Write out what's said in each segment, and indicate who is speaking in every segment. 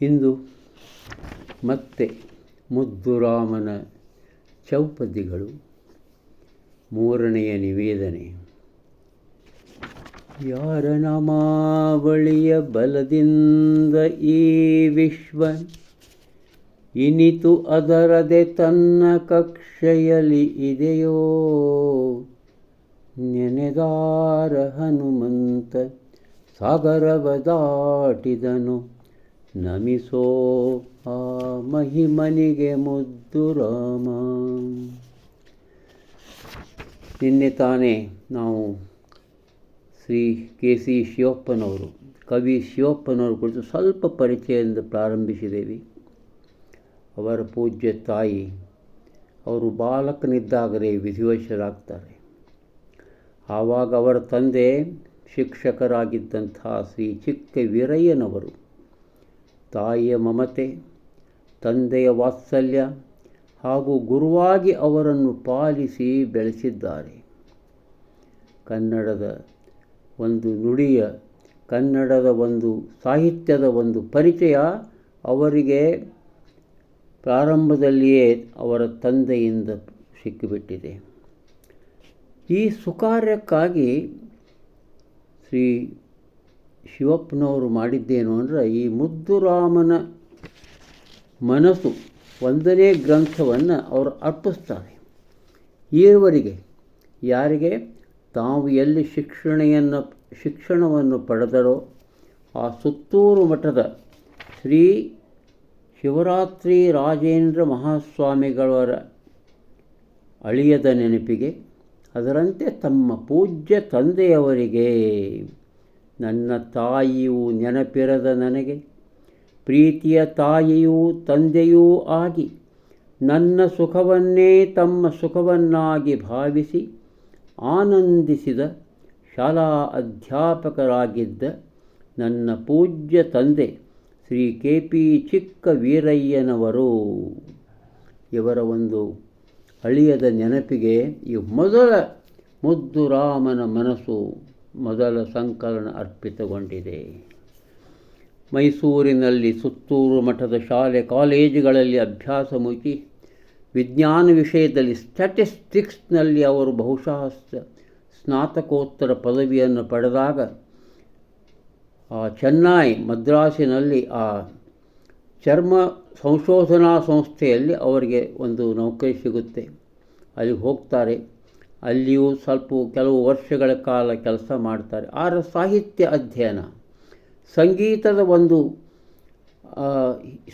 Speaker 1: ಇಂದು ಮತ್ತೆ ಮುದ್ದುರಾಮನ ಚೌಪದಿಗಳು ಮೂರನೆಯ ನಿವೇದನೆ. ಯಾರ ನಮಾವಳಿಯ ಬಲದಿಂದ ಈ ವಿಶ್ವ ಇನಿತು ಅದರದೆ ತನ್ನ ಕಕ್ಷೆಯಲ್ಲಿ ಇದೆಯೋ? ನೆನೆದಾರ ಹನುಮಂತ ಸಾಗರವ ದಾಟಿದನು. ನಮಿಸೋ ಆ ಮಹಿಮನಿಗೆ ಮುದ್ದು ರಾಮ. ನಿನ್ನೆ ತಾನೇ ನಾವು ಶ್ರೀ ಕೆ ಸಿ ಶಿವಪ್ಪನವರು, ಕವಿ ಶಿವಪ್ಪನವರು ಕುರಿತು ಸ್ವಲ್ಪ ಪರಿಚಯದಿಂದ ಪ್ರಾರಂಭಿಸಿದ್ದೇವೆ. ಅವರ ಪೂಜ್ಯ ತಾಯಿ, ಅವರು ಬಾಲಕನಿದ್ದಾಗಲೇ ವಿಧಿವಶರಾಗ್ತಾರೆ. ಆವಾಗ ಅವರ ತಂದೆ ಶಿಕ್ಷಕರಾಗಿದ್ದಂಥ ಶ್ರೀ ಚಿಕ್ಕ ವೀರಯ್ಯನವರು ತಾಯಿಯ ಮಮತೆ, ತಂದೆಯ ವಾತ್ಸಲ್ಯ ಹಾಗೂ ಗುರುವಾಗಿ ಅವರನ್ನು ಪಾಲಿಸಿ ಬೆಳೆಸಿದ್ದಾರೆ. ಕನ್ನಡದ ಒಂದು ನುಡಿಯ, ಕನ್ನಡದ ಒಂದು ಸಾಹಿತ್ಯದ ಒಂದು ಪರಿಚಯ ಅವರಿಗೆ ಪ್ರಾರಂಭದಲ್ಲಿಯೇ ಅವರ ತಂದೆಯಿಂದ ಸಿಕ್ಕಿಬಿಟ್ಟಿದೆ. ಈ ಸುಕಾರ್ಯಕ್ಕಾಗಿ ಶ್ರೀ ಶಿವಪ್ಪನವರು ಮಾಡಿದ್ದೇನು ಅಂದರೆ ಈ ಮುದ್ದುರಾಮನ ಮನಸ್ಸು ಒಂದನೇ ಗ್ರಂಥವನ್ನು ಅವರು ಅರ್ಪಿಸ್ತಾರೆ. ಈರುವರಿಗೆ ಯಾರಿಗೆ ತಾವು ಎಲ್ಲಿ ಶಿಕ್ಷಣೆಯನ್ನು ಶಿಕ್ಷಣವನ್ನು ಪಡೆದರೋ ಆ ಸುತ್ತೂರು ಮಠದ ಶ್ರೀ ಶಿವರಾತ್ರಿ ರಾಜೇಂದ್ರ ಮಹಾಸ್ವಾಮಿಗಳವರ ಅಳಿಯದ ನೆನಪಿಗೆ ಅದರಂತೆ ತಮ್ಮ ಪೂಜ್ಯ ತಂದೆಯವರಿಗೆ ನನ್ನ ತಾಯಿಯು ನೆನಪಿರದ ನನಗೆ, ಪ್ರೀತಿಯ ತಾಯಿಯೂ ತಂದೆಯೂ ಆಗಿ ನನ್ನ ಸುಖವನ್ನೇ ತಮ್ಮ ಸುಖವನ್ನಾಗಿ ಭಾವಿಸಿ ಆನಂದಿಸಿದ ಶಾಲಾ ಅಧ್ಯಾಪಕರಾಗಿದ್ದ ನನ್ನ ಪೂಜ್ಯ ತಂದೆ ಶ್ರೀ ಕೆ ಪಿ ಚಿಕ್ಕ ವೀರಯ್ಯನವರು ಇವರ ಒಂದು ಅಳಿಯದ ನೆನಪಿಗೆ ಈ ಮೊದಲ ಮುದ್ದು ರಾಮನ ಮನಸ್ಸು ಮೊದಲ ಸಂಕಲನ ಅರ್ಪಿತಗೊಂಡಿದೆ. ಮೈಸೂರಿನಲ್ಲಿ ಸುತ್ತೂರು ಮಠದ ಶಾಲೆ, ಕಾಲೇಜುಗಳಲ್ಲಿ ಅಭ್ಯಾಸ ಮುಗಿಸಿ ವಿಜ್ಞಾನ ವಿಷಯದಲ್ಲಿ ಸ್ಟ್ಯಾಟಿಸ್ಟಿಕ್ಸ್ನಲ್ಲಿ ಅವರು ಬಹುಶಃ ಸ್ನಾತಕೋತ್ತರ ಪದವಿಯನ್ನು ಪಡೆದಾಗ ಆ ಚೆನ್ನೈ ಮದ್ರಾಸಿನಲ್ಲಿ ಆ ಚರ್ಮ ಸಂಶೋಧನಾ ಸಂಸ್ಥೆಯಲ್ಲಿ ಅವರಿಗೆ ಒಂದು ನೌಕರಿ ಸಿಗುತ್ತೆ. ಅಲ್ಲಿಗೆ ಹೋಗ್ತಾರೆ. ಅಲ್ಲಿಯೂ ಸ್ವಲ್ಪ ಕೆಲವು ವರ್ಷಗಳ ಕಾಲ ಕೆಲಸ ಮಾಡ್ತಾರೆ. ಆರ ಸಾಹಿತ್ಯ ಅಧ್ಯಯನ. ಸಂಗೀತದ ಒಂದು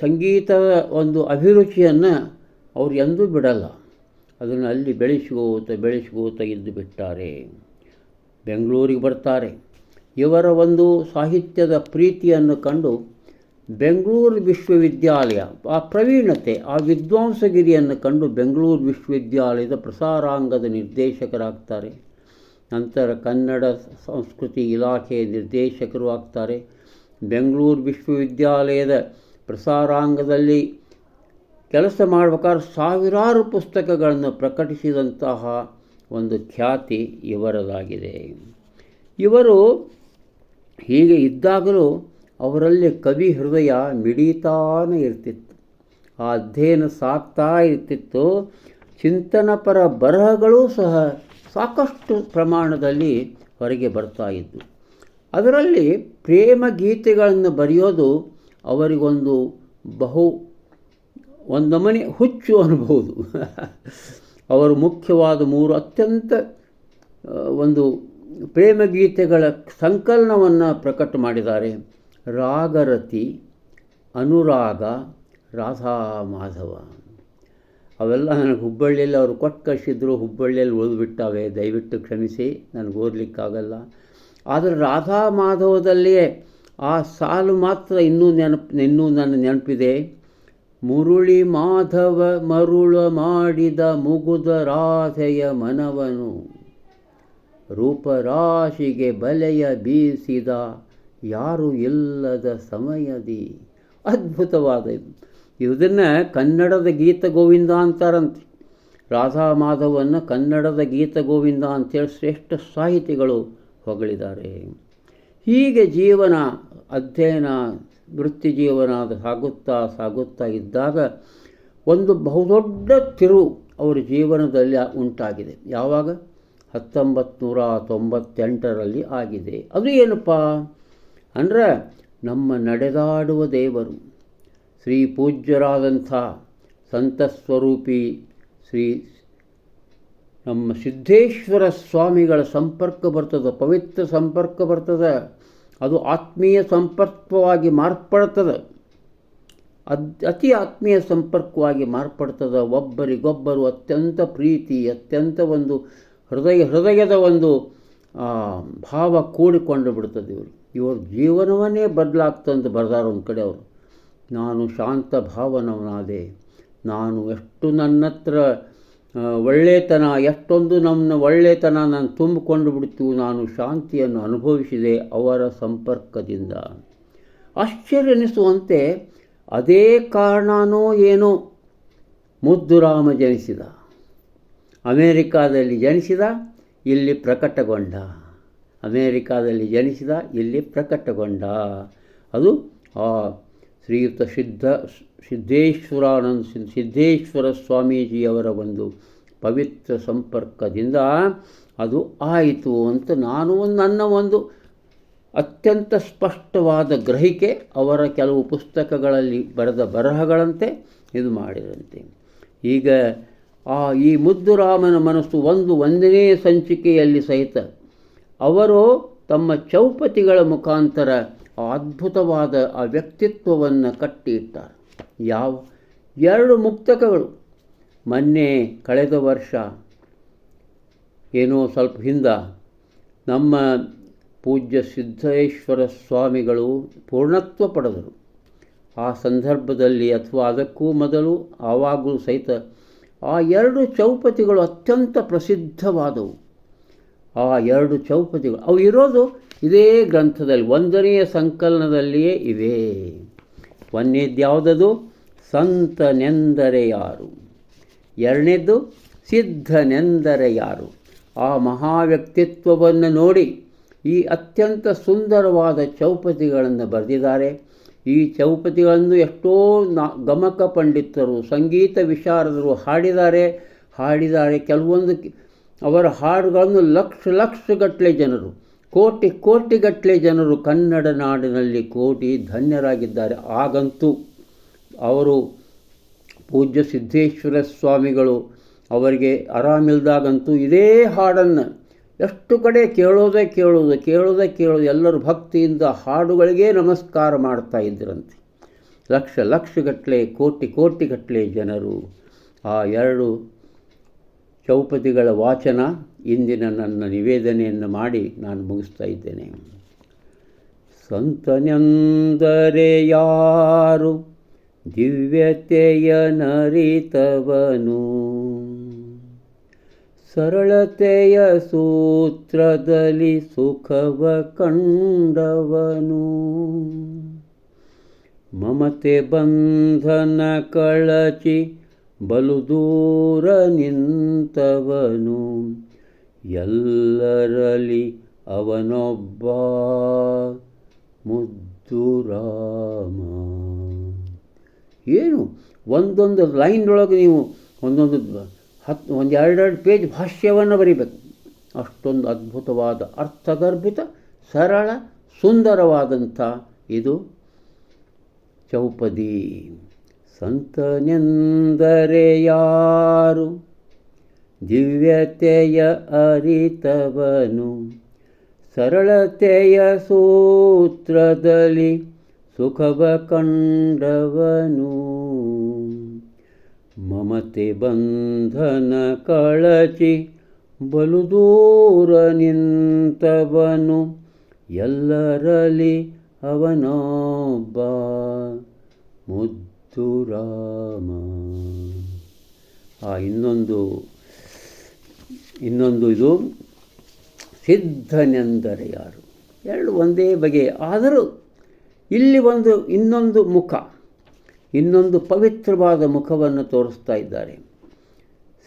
Speaker 1: ಸಂಗೀತದ ಒಂದು ಅಭಿರುಚಿಯನ್ನು ಅವರು ಎಂದೂ ಬಿಡಲ್ಲ. ಅದನ್ನು ಅಲ್ಲಿ ಬೆಳೆಸ್ಕೋತ ಬೆಳೆಸ್ಕೋತ ಇದ್ದು ಬಿಟ್ಟಾರೆ. ಬೆಂಗಳೂರಿಗೆ ಬರ್ತಾರೆ. ಇವರ ಒಂದು ಸಾಹಿತ್ಯದ ಪ್ರೀತಿಯನ್ನು ಕಂಡು ಬೆಂಗಳೂರು ವಿಶ್ವವಿದ್ಯಾಲಯ, ಆ ಪ್ರವೀಣತೆ, ಆ ವಿದ್ವಾಂಸಗಿರಿಯನ್ನು ಕಂಡು ಬೆಂಗಳೂರು ವಿಶ್ವವಿದ್ಯಾಲಯದ ಪ್ರಸಾರಾಂಗದ ನಿರ್ದೇಶಕರಾಗ್ತಾರೆ. ನಂತರ ಕನ್ನಡ ಸಂಸ್ಕೃತಿ ಇಲಾಖೆಯ ನಿರ್ದೇಶಕರು ಆಗ್ತಾರೆ. ಬೆಂಗಳೂರು ವಿಶ್ವವಿದ್ಯಾಲಯದ ಪ್ರಸಾರಾಂಗದಲ್ಲಿ ಕೆಲಸ ಮಾಡಬೇಕಾದ್ರೆ ಸಾವಿರಾರು ಪುಸ್ತಕಗಳನ್ನು ಪ್ರಕಟಿಸಿದಂತಹ ಒಂದು ಖ್ಯಾತಿ ಇವರದಾಗಿದೆ. ಇವರು ಹೀಗೆ ಇದ್ದಾಗಲೂ ಅವರಲ್ಲಿ ಕವಿ ಹೃದಯ ಮಿಡಿತಾನೇ ಇರ್ತಿತ್ತು. ಆ ಅಧ್ಯಯನ ಸಾಕ್ತಾ ಇರ್ತಿತ್ತು. ಚಿಂತನಪರ ಬರಹಗಳು ಸಹ ಸಾಕಷ್ಟು ಪ್ರಮಾಣದಲ್ಲಿ ಹೊರಗೆ ಬರ್ತಾ ಇದ್ದವು ಅದರಲ್ಲಿ ಪ್ರೇಮ ಗೀತೆಗಳನ್ನು ಬರೆಯೋದು ಅವರಿಗೊಂದು ಬಹು ಒಂದಮನೆ ಹುಚ್ಚು ಅನ್ಬೋದು. ಅವರು ಮುಖ್ಯವಾದ ಮೂರು ಅತ್ಯಂತ ಒಂದು ಪ್ರೇಮಗೀತೆಗಳ ಸಂಕಲನವನ್ನು ಪ್ರಕಟ ಮಾಡಿದ್ದಾರೆ. ರಾಗರತಿ ಅನುರಾಗ ರಾಧಾ ಮಾಧವ ಅವೆಲ್ಲ ನನಗೆ ಹುಬ್ಬಳ್ಳಿಯಲ್ಲಿ ಅವರು ಕೊಟ್ಟು ಕಳಿಸಿದ್ರು, ಹುಬ್ಬಳ್ಳಿಯಲ್ಲಿ ಓದ್ಬಿಟ್ಟಾವೆ, ದಯವಿಟ್ಟು ಕ್ಷಮಿಸಿ, ನನಗೆ ಓದಲಿಕ್ಕಾಗಲ್ಲ. ಆದರೆ ರಾಧಾ ಮಾಧವದಲ್ಲಿಯೇ ಆ ಸಾಲು ಮಾತ್ರ ಇನ್ನೂ ನೆನಪು, ಇನ್ನೂ ನನ್ನ ನೆನಪಿದೆ. ಮುರುಳಿ ಮಾಧವ ಮರುಳ ಮಾಡಿದ ಮುಗುದ ರಾಧೆಯ ಮನವನು. ರೂಪರಾಶಿಗೆ ಬಲೆಯ ಬೀಸಿದ ಯಾರು ಇಲ್ಲದ ಸಮಯದಿ? ಅದ್ಭುತವಾದ ಇದು. ಇದನ್ನು ಕನ್ನಡದ ಗೀತ ಗೋವಿಂದ ಅಂತಾರಂತೆ. ರಾಧಾ ಮಾಧವನ್ನು ಕನ್ನಡದ ಗೀತ ಗೋವಿಂದ ಅಂತೇಳಿ ಶ್ರೇಷ್ಠ ಸಾಹಿತಿಗಳು ಹೊಗಳಿದ್ದಾರೆ. ಹೀಗೆ ಜೀವನ, ಅಧ್ಯಯನ, ವೃತ್ತಿ ಜೀವನ ಸಾಗುತ್ತಾ ಸಾಗುತ್ತಾ ಇದ್ದಾಗ ಒಂದು ಬಹುದೊಡ್ಡ ತಿರುವು ಅವರ ಜೀವನದಲ್ಲಿ ಉಂಟಾಗಿದೆ. ಯಾವಾಗ? ಹತ್ತೊಂಬತ್ತು ನೂರ ತೊಂಬತ್ತೆಂಟರಲ್ಲಿ ಆಗಿದೆ. ಅದು ಏನಪ್ಪ? ಅಂದರೆ ನಮ್ಮ ನಡೆದಾಡುವ ದೇವರು ಶ್ರೀ ಪೂಜ್ಯರಾದಂಥ ಸಂತ ಸ್ವರೂಪಿ ಶ್ರೀ ನಮ್ಮ ಸಿದ್ದೇಶ್ವರ ಸ್ವಾಮಿಗಳ ಸಂಪರ್ಕ ಬರ್ತದೆ, ಪವಿತ್ರ ಸಂಪರ್ಕ ಬರ್ತದೆ. ಅದು ಆತ್ಮೀಯ ಸಂಪರ್ಕವಾಗಿ ಮಾರ್ಪಡ್ತದೆ. ಅದ್ ಅತಿ ಆತ್ಮೀಯ ಸಂಪರ್ಕವಾಗಿ ಮಾರ್ಪಡ್ತದೆ. ಒಬ್ಬರಿಗೊಬ್ಬರು ಅತ್ಯಂತ ಪ್ರೀತಿ, ಅತ್ಯಂತ ಒಂದು ಹೃದಯ ಹೃದಯದ ಒಂದು ಭಾವ ಕೂಡಿಕೊಂಡು ಬಿಡ್ತದೆ ಇವರು ಇವ್ರ ಜೀವನವನ್ನೇ ಬದಲಾಗ್ತಂತ ಬರ್ದಾರ ಒಂದು ಕಡೆ ಅವರು. ನಾನು ಶಾಂತ ಭಾವನವನಾದೆ, ನಾನು ಎಷ್ಟು ನನ್ನ ಹತ್ರ ಒಳ್ಳೆತನ, ಎಷ್ಟೊಂದು ನಮ್ಮ ಒಳ್ಳೆತನ ನಾನು ತುಂಬಿಕೊಂಡು ಬಿಡ್ತು ನಾನು ಶಾಂತಿಯನ್ನು ಅನುಭವಿಸಿದೆ ಅವರ ಸಂಪರ್ಕದಿಂದ. ಆಶ್ಚರ್ಯನಿಸುವಂತೆ ಅದೇ ಕಾರಣನೋ ಏನೋ ಮುದ್ದುರಾಮ ಜನಿಸಿದ. ಅಮೇರಿಕಾದಲ್ಲಿ ಜನಿಸಿದ, ಇಲ್ಲಿ ಪ್ರಕಟಗೊಂಡ. ಅಮೇರಿಕಾದಲ್ಲಿ ಜನಿಸಿದ, ಇಲ್ಲಿ ಪ್ರಕಟಗೊಂಡ. ಅದು ಆ ಶ್ರೀಯುತ ಸಿದ್ಧ ಸಿದ್ದೇಶ್ವರಾನಂದ ಸಿದ್ದೇಶ್ವರ ಸ್ವಾಮೀಜಿಯವರ ಒಂದು ಪವಿತ್ರ ಸಂಪರ್ಕದಿಂದ ಅದು ಆಯಿತು ಅಂತ ನಾನು ನನ್ನ ಒಂದು ಅತ್ಯಂತ ಸ್ಪಷ್ಟವಾದ ಗ್ರಹಿಕೆ ಅವರ ಕೆಲವು ಪುಸ್ತಕಗಳಲ್ಲಿ ಬರೆದ ಬರಹಗಳಂತೆ ಇದು ಮಾಡಿದಂತೆ. ಈಗ ಆ ಈ ಮುದ್ದುರಾಮನ ಮನಸ್ಸು ಒಂದು, ಒಂದನೇ ಸಂಚಿಕೆಯಲ್ಲಿ ಸಹಿತ ಅವರು ತಮ್ಮ ಚೌಪತಿಗಳ ಮುಖಾಂತರ ಅದ್ಭುತವಾದ ಆ ವ್ಯಕ್ತಿತ್ವವನ್ನು ಕಟ್ಟಿಟ್ಟಾರೆ. ಯಾವ? ಎರಡು ಮುಕ್ತಕಗಳು. ಮೊನ್ನೆ ಕಳೆದ ವರ್ಷ, ಏನೋ ಸ್ವಲ್ಪ ಹಿಂದ, ನಮ್ಮ ಪೂಜ್ಯ ಸಿದ್ದೇಶ್ವರ ಸ್ವಾಮಿಗಳು ಪೂರ್ಣತ್ವ ಪಡೆದರು. ಆ ಸಂದರ್ಭದಲ್ಲಿ ಅಥವಾ ಅದಕ್ಕೂ ಮೊದಲು ಆವಾಗಲೂ ಸಹಿತ ಆ ಎರಡು ಚೌಪತಿಗಳು ಅತ್ಯಂತ ಪ್ರಸಿದ್ಧವಾದವು. ಆ ಎರಡು ಚೌಪತಿಗಳು. ಅವು ಇರೋದು ಇದೇ ಗ್ರಂಥದಲ್ಲಿ, ಒಂದನೆಯ ಸಂಕಲನದಲ್ಲಿಯೇ ಇವೆ. ಒಂದನೇದು ಯಾವುದದು ಸಂತನೆಂದರೆ ಯಾರು? ಎರಡನೇದ್ದು? ಸಿದ್ಧನೆಂದರೆ ಯಾರು? ಆ ಮಹಾವ್ಯಕ್ತಿತ್ವವನ್ನು ನೋಡಿ ಈ ಅತ್ಯಂತ ಸುಂದರವಾದ ಚೌಪತಿಗಳನ್ನು ಬರೆದಿದ್ದಾರೆ. ಈ ಚೌಪತಿಗಳನ್ನು ಎಷ್ಟೋ ನಾ ಗಮಕ ಪಂಡಿತರು, ಸಂಗೀತ ವಿಶಾರದರು ಹಾಡಿದ್ದಾರೆ. ಹಾಡಿದ್ದಾರೆ ಕೆಲವೊಂದು ಅವರ ಹಾಡುಗಳನ್ನು ಲಕ್ಷ ಲಕ್ಷಗಟ್ಟಲೆ ಜನರು, ಕೋಟಿ ಕೋಟಿಗಟ್ಟಲೆ ಜನರು ಕನ್ನಡ ನಾಡಿನಲ್ಲಿ ಕೋಟಿ ಧನ್ಯರಾಗಿದ್ದಾರೆ. ಆಗಂತೂ ಅವರು ಪೂಜ್ಯ ಸಿದ್ದೇಶ್ವರ ಸ್ವಾಮಿಗಳು ಅವರಿಗೆ ಆರಾಮಿಲ್ದಾಗಂತೂ ಇದೇ ಹಾಡನ್ನು ಎಷ್ಟು ಕಡೆ ಕೇಳೋದೇ ಕೇಳೋದು ಕೇಳೋದೇ ಕೇಳೋದು, ಎಲ್ಲರೂ ಭಕ್ತಿಯಿಂದ ಹಾಡುಗಳಿಗೆ ನಮಸ್ಕಾರ ಮಾಡ್ತಾ ಇದ್ದರಂತೆ ಲಕ್ಷ ಲಕ್ಷಗಟ್ಟಲೆ, ಕೋಟಿ ಕೋಟಿಗಟ್ಟಲೆ ಜನರು ಆ ಎರಡು ಚೌಪತಿಗಳ ವಾಚನ ಇಂದಿನ ನನ್ನ ನಿವೇದನೆಯನ್ನು ಮಾಡಿ ನಾನು ಮುಗಿಸ್ತಾ ಇದ್ದೇನೆ. ಸಂತನೆಂದರೆ ಯಾರು? ದಿವ್ಯತೆಯ ನರಿತವನು. ಸರಳತೆಯ ಸೂತ್ರದಲ್ಲಿ ಸುಖವ ಕಂಡವನು. ಮಮತೆ ಬಂಧನ ಕಳಚಿ ಬಲು ದೂರ ನಿಂತವನು. ಎಲ್ಲರಲ್ಲಿ ಅವನೊಬ್ಬ ಮುದ್ದು ರಾಮ ಏನು? ಒಂದೊಂದು ಲೈನ್ದೊಳಗೆ ನೀವು ಒಂದೊಂದು ಹತ್ತು ಒಂದು ಎರಡೆರಡು ಪೇಜ್ ಭಾಷ್ಯವನ್ನು ಬರೀಬೇಕು. ಅಷ್ಟೊಂದು ಅದ್ಭುತವಾದ, ಅರ್ಥಗರ್ಭಿತ, ಸರಳ, ಸುಂದರವಾದಂಥ ಇದು ಚೌಪದಿ. ಸಂತನೆಂದರೆ ಯಾರು ದಿವ್ಯತೆಯ ಅರಿತವನು. ಸರಳತೆಯ ಸೂತ್ರದಲ್ಲಿ ಸುಖವ ಕಂಡವನು. ಮಮತೆ ಬಂಧನ ಕಳಚಿ ಬಲು ದೂರ ನಿಂತವನು. ಎಲ್ಲರಲ್ಲಿ ಅವನೊಬ್ಬ. ಮುದ್ದು ರಾಮ. ಆ, ಇನ್ನೊಂದು ಇನ್ನೊಂದು ಇದು, ಸಿದ್ಧನೆಂದರೆ ಯಾರು? ಎರಡು ಒಂದೇ ಬಗೆ. ಆದರೂ ಇಲ್ಲಿ ಒಂದು, ಇನ್ನೊಂದು ಮುಖ, ಇನ್ನೊಂದು ಪವಿತ್ರವಾದ ಮುಖವನ್ನು ತೋರಿಸ್ತಾ ಇದ್ದಾರೆ.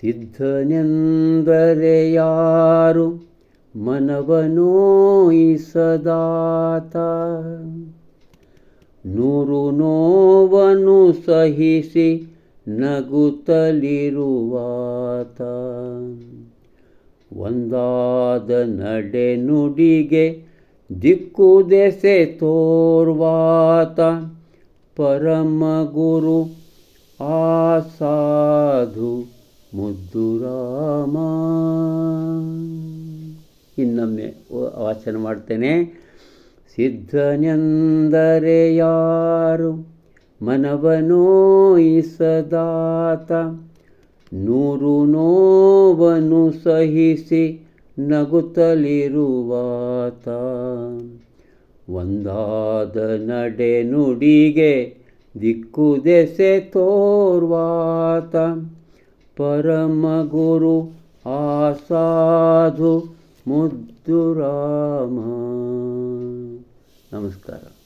Speaker 1: ಸಿದ್ಧನೆಂದರೆ ಯಾರು? ಮನವನೋಯಿಸದಾತ. ನೂರು ನೋವನ್ನು ಸಹಿಸಿ ನಗುತ್ತಲಿರುವಾತ. ಒಂದಾದ ನಡೆ ನುಡಿಗೆ ದಿಕ್ಕು ದೆಸೆ ತೋರ್ವಾತ. ಪರಮ ಗುರು ಆ ಸಾಧು ಮುದ್ದು ರಾಮ. ಇನ್ನೊಮ್ಮೆ ವಾಚನ ಮಾಡ್ತೇನೆ. ಸಿದ್ಧನೆಂದರೆ ಯಾರು ಮನವನೋಯಿಸದಾತ ನೂರು ನೋವನ್ನು ಸಹಿಸಿ ನಗುತ್ತಲಿರುವಾತ. ಒಂದಾದ ನಡೆ ನುಡಿಗೆ ದಿಕ್ಕು ದೆಸೆ ತೋರ್ವಾತ. ಪರಮ ಗುರು ಆ ಸಾಧು ಮುದ್ದು ರಾಮ ನಮಸ್ಕಾರ